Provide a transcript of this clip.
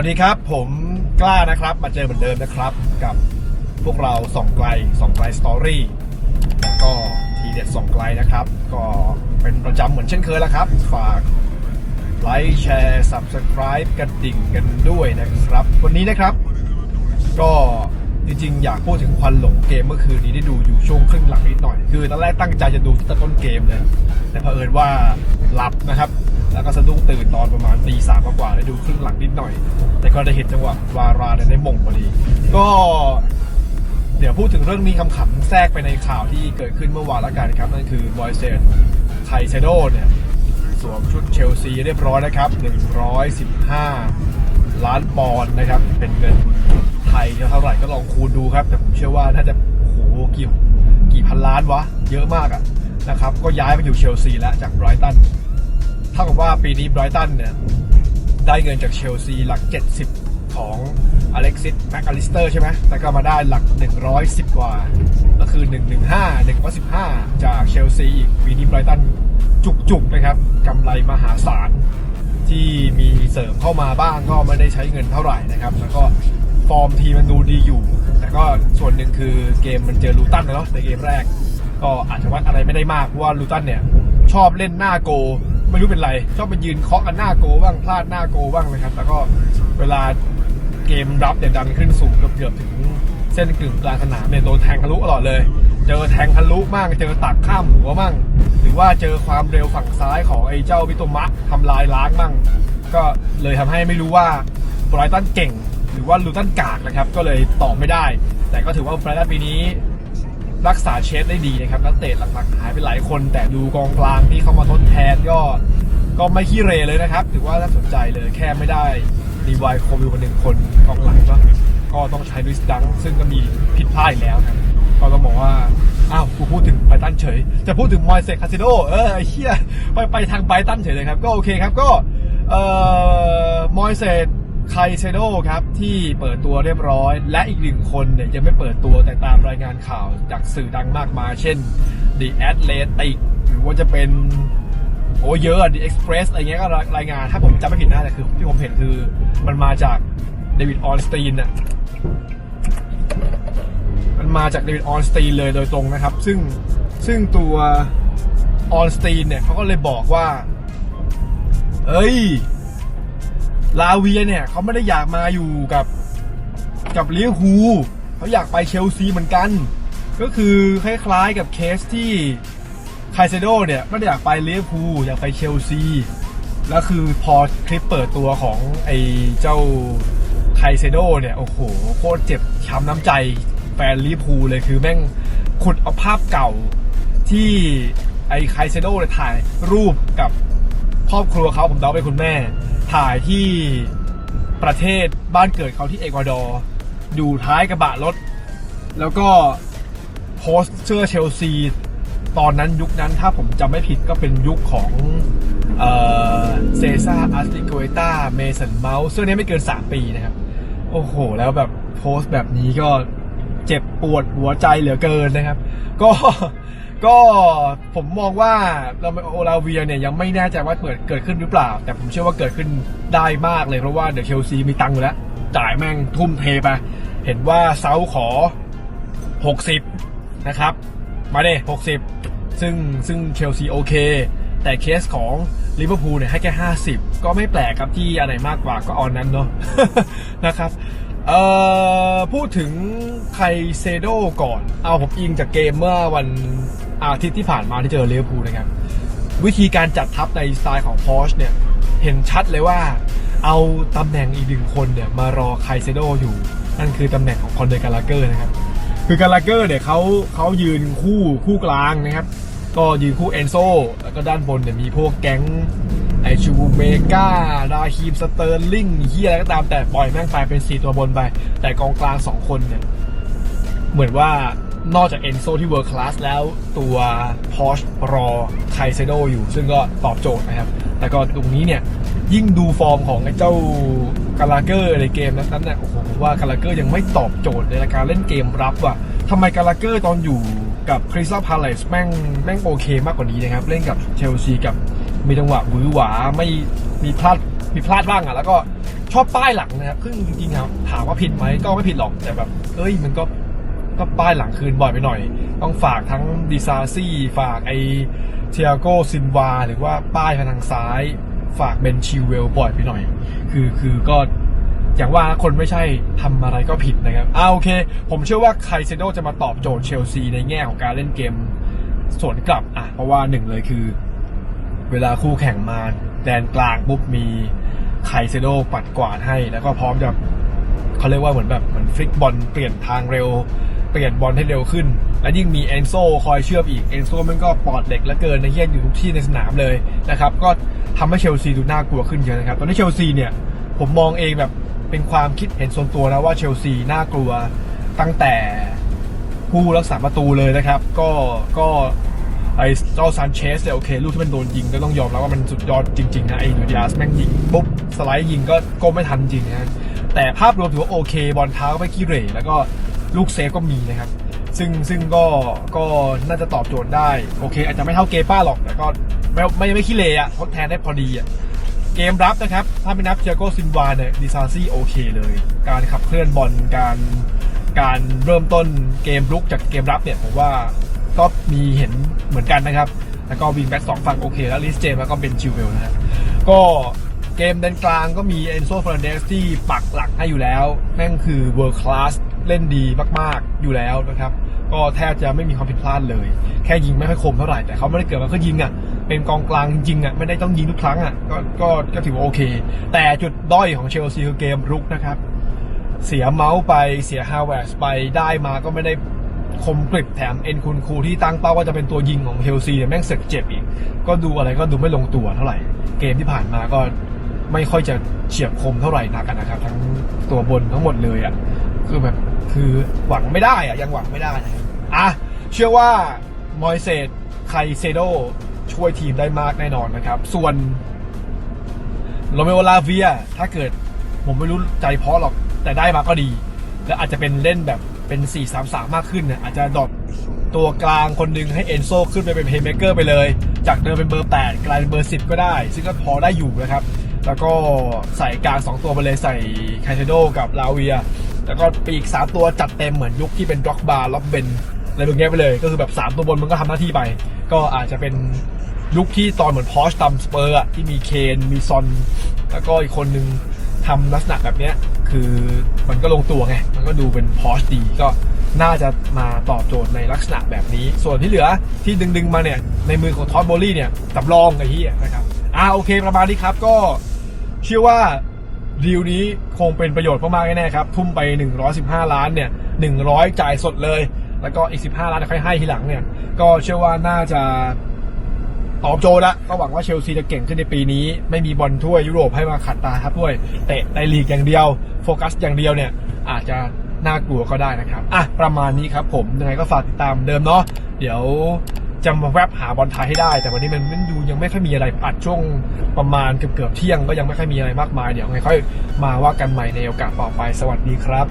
วัสดีครับ ผมกล้านะครับ มาเจอเหมือนเดิมนะครับ กับพวกเราส่องไกลส่องไกลสตอรี่แล้วก็ทีเด็ดส่องไกลนะครับ ก็เป็นประจำเหมือนเช่นเคยแล้วครับ ฝากไลค์แชร์ Subscribe กระดิ่งกันด้วยนะครับ วันนี้นะครับ ก็จริงๆ อยากพูดถึงควันหลงเกมเมื่อคืนนี้ได้ดูอยู่ช่วงครึ่งหลังนิดหน่อย คือตอนแรกตั้งใจจะดูตั้งแต่ต้นเกมเลยแต่เผอิญว่าหลับนะครับ แล้วก็สะดุ้งตื่นตอนประมาณตีสามกว่าได้ดูครึ่งหลังนิดหน่อย แต่ก็ได้เห็นจังหวะวาราเนี่ยได้มงพอดี ก็เดี๋ยวพูดถึงเรื่องนี้คำๆแทรกไปในข่าวที่เกิดขึ้นเมื่อวานแล้วกันครับ นั่นคือบอยเซนไคเซโดเนี่ยสวมชุดเชลซีเรียบร้อยนะครับ 115 ล้านปอนด์นะครับ เป็นเงินไทยเท่าไหร่ก็ลองคูณดูครับ แต่ผมเชื่อว่าน่าจะโอ้โหกี่กี่พันล้านวะ เยอะมากอะนะครับ ก็ย้ายไปอยู่เชลซีแล้วจากไบรตัน เท่ากับว่าปีนี้ไบรตันเนี่ย ได้เงินจากเชลซีหลัก 70 ของอเล็กซิสแมคอลิสเตอร์ใช่ไหมแล้วก็มาได้หลัก 110 กว่า ก็คือ 115 115 จากเชลซีอีก ปีนี้ไบรตันจุกๆนะครับกำไรมหาศาลที่มีเสริมเข้ามาบ้างก็ไม่ได้ใช้เงินเท่าไหร่นะครับ แล้วก็ฟอร์มทีมมันดูดีอยู่ แต่ก็ส่วนหนึ่งคือเกมมันเจอลูตันนะเนาะในเกมแรก ก็อาจจะวัดอะไรไม่ได้มากเพราะว่าลูตันเนี่ย ชอบเล่นหน้าโก ไม่รู้เป็นไร ชอบไปยืนเคาะกันหน้าโกบ้างพลาดหน้าโกบ้างนะครับ แล้วก็เวลาเกมรับเนี่ยดันขึ้นสูงเกือบถึงเส้นกึ่งกลางสนามเนี่ยโดนแทงทะลุตลอดเลย เจอแทงทะลุมั่งเจอตักข้ามหัวมั่งหรือว่าเจอความเร็วฝั่งซ้ายของไอ้เจ้าวิโตมะทำลายล้างมั่งก็เลยทำให้ไม่รู้ว่าไบรตันเก่ง หรือว่าลูตันกากนะครับ ก็เลยตอบไม่ได้ แต่ก็ถือว่าไบรตันปีนี้ รักษาเชฟได้ดีนะครับนักเตะหลักๆหายไปหลายคน แต่ดูกองกลางที่เข้ามาทดแทนก็ก็ไม่ขี้เรเลยนะครับถือว่าน่าสนใจเลยแค่ไม่ได้ดีวายโควิลมาหนึ่งคนกองหลังก็ก็ต้องใช้ลุยส์ดัง ซึ่งก็มีผิดพลาดแล้วครับก็ต้องบอกว่า อ้าวกูพูดถึงไบตันเฉย จะพูดถึงมอยเซคาซิโดเออไอ้เหี้ยไปไปทางไบตันเฉยเลยครับ ก็โอเคครับก็เอ่อมอยเซ ไคเซโดครับที่เปิดตัวเรียบร้อย และอีกหนึ่งคนเนี่ยยังไม่เปิดตัวแต่ตามรายงานข่าวจากสื่อดังมากมายเช่น The Athletic หรือว่าจะเป็นโอ้เยอะอะ The Express อะไรเงี้ยก็รายงาน ถ้าผมจำไม่ผิดนะแต่คือที่ผมเห็นคือมันมาจากเดวิดออนสตีนน่ะมันมาจากเดวิดออนสตีนเลยโดยตรงนะครับ ซึ่งซึ่งตัวออนสตีนเนี่ยเขาก็เลยบอกว่า เอ้ย ลาเวียเนี่ยเขาไม่ได้อยากมาอยู่กับกับลิเวอร์พูลเขาอยากไปเชลซีเหมือนกัน ก็คือคล้ายๆกับเคสที่ไคเซโดเนี่ยไม่ได้อยากไปลิเวอร์พูลอยากไปเชลซีแล้วคือพอคลิปเปิดตัวของไอ้เจ้าไคเซโดเนี่ยโอ้โหโคตรเจ็บช้ำน้ำใจแฟนลิเวอร์พูลเลยคือแม่งขุดเอาภาพเก่าที่ไอ้ไคเซโดเนี่ยถ่ายรูปกับครอบครัวเขาผมเดาเป็นคุณแม่ ถ่ายที่ประเทศบ้านเกิดเขาที่เอกวาดอร์อยู่ท้ายกระบะรถ แล้วก็โพสเสื้อเชลซี ตอนนั้นยุคนั้นถ้าผมจำไม่ผิดก็เป็นยุคของเซซ่าอาสติโกเอต้าเมสันเมาส์เสื้อนี้ไม่เกิน 3 ปีนะครับ โอ้โห แล้วแบบโพสต์แบบนี้ก็เจ็บปวดหัวใจเหลือเกินนะครับ ก็ ก็ผมมองว่าเราโอลาเวียเนี่ยยังไม่แน่ใจว่าเปิดเกิดขึ้นหรือเปล่า แต่ผมเชื่อว่าเกิดขึ้นได้มากเลยเพราะว่าเดี๋ยวเชลซีมีตังค์อยู่แล้ว จ่ายแม่งทุ่มเทไป เห็นว่าเซาขอ 60 นะครับ มาเด้60 ซึ่งซึ่งเชลซีโอเค แต่เคสของลิเวอร์พูลเนี่ยให้แค่ 50 ก็ไม่แปลกครับที่อันไหนมากกว่าก็ออนนั้นเนาะนะครับเอ่อพูดถึงไคเซโดก่อน เอาผมอิงจากเกมเมื่อวัน อาทิตย์ที่ผ่านมาที่เจอลิเวอร์พูนะครับ วิธีการจัดทัพในสไตล์ของพอชเนี่ย เห็นชัดเลยว่า เอาตำแหน่งอีกหนึ่งคนเนี่ยมารอไคเซโดอยู่ นั่นคือตำแหน่งของคอนเดกาลาเกอร์นะครับ คือกาลาเกอร์เนี่ยเขาเขายืนคู่คู่กลางนะครับ ก็ยืนคู่เอนโซแล้วก็ด้านบนเนี่ยมีพวกแก๊งไอชูเมกาดาฮีมสเตอร์ลิงเฮียอะไรก็ตามแต่ปล่อยแม่งไปเป็น 4 ตัวบนไป แต่กองกลาง 2 คนเนี่ย เหมือนว่า นอกจากเอนโซที่เวิร์คคลาสแล้วตัวพอชรอไคเซโดอยู่ ซึ่งก็ตอบโจทย์นะครับ แต่ก็ตรงนี้เนี่ย ยิ่งดูฟอร์มของไอ้เจ้ากาลาเกอร์ในเกมนั้นๆเนี่ยโอ้โหว่ากาลาเกอร์ยังไม่ตอบโจทย์ในการเล่นเกมรับว่ะทำไมกาลาเกอร์ตอนอยู่กับคริสตัลพาเลสแม่งแม่งโอเคมากกว่านี้นะครับ เล่นกับเชลซีกับมีจังหวะหวือหวาไม่มีพลาดมีพลาดบ้างอะแล้วก็ชอบป้ายหลังนะครับซึ่งจริงๆครับถามว่าผิดไหมก็ไม่ผิดหรอกแต่แบบเอ้ยมันก็ ก็ป้ายหลังคืนบ่อยไปหน่อย ต้องฝากทั้งดิซาซี่ฝากไอเทียโกซินวา หรือว่าป้ายทางซ้าย ฝากเบนชิวเวลบ่อยไปหน่อย คือคือก็อย่างว่าคนไม่ใช่ทำอะไรก็ผิดนะครับอ่าโอเค ผมเชื่อว่าไคเซโดจะมาตอบโจทย์เชลซีในแง่ของการเล่นเกมสวนกลับอะเพราะว่าหนึ่งเลยคือ เวลาคู่แข่งมาแดนกลางปุ๊บมีไคเซโดปัดกวาดให้ แล้วก็พร้อมจะเขาเรียกว่าเหมือนแบบเหมือนฟลิกบอลเปลี่ยนทางเร็ว ปลี่ยนบอลให้เร็วขึ้น และยิ่งมีเอนโซคอยเชื่อมอีกเอนโซมันก็ปอดเหล็กเหลือเกินในเยี่ยอยู่ทุกที่ในสนามเลยนะครับก็ทำให้เชลซีดูน่ากลัวขึ้นเยอะนะครับ ตอนนี้เชลซีเนี่ยผมมองเองแบบเป็นความคิดเห็นส่วนตัวนะว่าเชลซีน่ากลัวตั้งแต่ผู้รักษาประตูเลยนะครับ ก็ก็ไอ้เจ้าซานเชสเนี่ยโอเคลูกที่มันโดนยิงก็ต้องยอมรับว่ามันสุดยอดจริงๆนะไอ้ดูดิอาสแม่งยิงปุ๊บสไลด์ยิงก็ก้มไม่ทันจริงนะแต่ภาพรวมถือว่าโอเค บอลเท้าไม่ขี้เหร่แล้วก็ ลูกเซฟก็มีนะครับ ซึ่งซึ่งก็ก็น่าจะตอบโจทย์ได้ โอเค อาจจะไม่เท่าเกป้าหรอก แต่ก็ไม่ไม่ไม่ขี้เหร่อะทดแทนได้พอดีอะเกมรับนะครับ ถ้าไม่นับเทียโกซินวาเนี่ยดิซาซี่โอเคเลย การขับเคลื่อนบอลการการเริ่มต้นเกมรุกจากเกมรับเนี่ยผมว่าก็มีเห็นเหมือนกันนะครับ แล้วก็วิงแบ็กสองฝั่งโอเค แล้วลิสเจมแล้วก็เป็นชิวเวลนะครับก็เกมแดนกลางก็มีเอนโซฟรานเดสที่ปักหลักให้อยู่แล้ว แม่งคือเวิร์คลาส เล่นดีมากๆอยู่แล้วนะครับ ก็แทบจะไม่มีความผิดพลาดเลย แค่ยิงไม่ค่อยคมเท่าไหร่แต่เขาไม่ได้เกิดมาเพื่อยิงอะเป็นกองกลางจริงๆอะไม่ได้ต้องยิงทุกครั้งอะก็ก็ก็ถือว่าโอเค แต่จุดด้อยของเชลซีคือเกมรุกนะครับ เสียเมาส์ไปเสียฮาวเวร์สไปได้มาก็ไม่ได้คมกริบแถมเอ็นคุณครูที่ตั้งเป้าว่าจะเป็นตัวยิงของเชลซีเนี่ยแม่งเสร็จเจ็บอีก ก็ดูอะไรก็ดูไม่ลงตัวเท่าไหร่ เกมที่ผ่านมาก็ไม่ค่อยจะเฉียบคมเท่าไหร่นักนะครับ ทั้งตัวบนทั้งหมดเลยอะคือแบบ คือหวังไม่ได้อะยังหวังไม่ได้นะครับอะเชื่อว่ามอยเซตไคเซโดช่วยทีมได้มากแน่นอนนะครับ ส่วนโรเมโอลาเวียถ้าเกิดผมไม่รู้ใจเพราะหรอกแต่ได้มาก็ดี แล้วอาจจะเป็นเล่นแบบเป็น 4-3-3 มากขึ้นเนี่ยอาจจะดรอปตัวกลางคนหนึ่งให้เอนโซขึ้นไปเป็นเพย์เมเกอร์ไปเลย จากเดิมเป็นเบอร์ 8 กลายเป็นเบอร์ 10 ก็ได้ ซึ่งก็พอได้อยู่นะครับ แล้วก็ใส่กลาง 2 ตัวไปเลยใส่ไคเซโดกับลาเวีย แล้วก็ปีก3ตัวจัดเต็มเหมือนยุคที่เป็นด็อกบาร์ล็อบเบนอะไรแบบนี้ไปเลย ก็คือแบบ 3 ตัวบนมันก็ทำหน้าที่ไป ก็อาจจะเป็นยุคที่ตอนเหมือนพอชตำสเปอร์ที่มีเคนมีซอน แล้วก็อีกคนนึงทำลักษณะแบบเนี้ยคือมันก็ลงตัวไง มันก็ดูเป็นพอชดีก็น่าจะมาตอบโจทย์ในลักษณะแบบนี้ ส่วนที่เหลือที่ดึง ๆ มาเนี่ย ในมือของทอดโบลี่เนี่ยสำรองไอ้ที่นะครับ อ่าโอเคประมาณนี้ครับก็ เชื่อว่าดีลนี้คงเป็นประโยชน์มากๆแน่ๆครับ ทุ่มไป 115 ล้านเนี่ย 100 จ่ายสดเลย แล้วก็อีก 15 ล้านค่อยให้ทีหลังเนี่ย ก็เชื่อว่าน่าจะตอบโจทย์ละก็หวังว่าเชลซีจะเก่งขึ้นในปีนี้ ไม่มีบอลถ้วยยุโรปให้มาขัดตาครับด้วย เตะในลีกอย่างเดียว โฟกัสอย่างเดียวเนี่ย อาจจะน่ากลัวก็ได้นะครับ อะ ประมาณนี้ครับผม ยังไงก็ฝากติดตามเดิมเนาะ เดี๋ยว จะมาแวบหาบอลไทยให้ได้ แต่วันนี้มันมันดูยังไม่ค่อยมีอะไรอัดช่วงประมาณเกือบเกือบเที่ยงก็ยังไม่ค่อยมีอะไรมากมายเดี๋ยวไงค่อยมาว่ากันใหม่ในโอกาสต่อไปสวัสดีครับ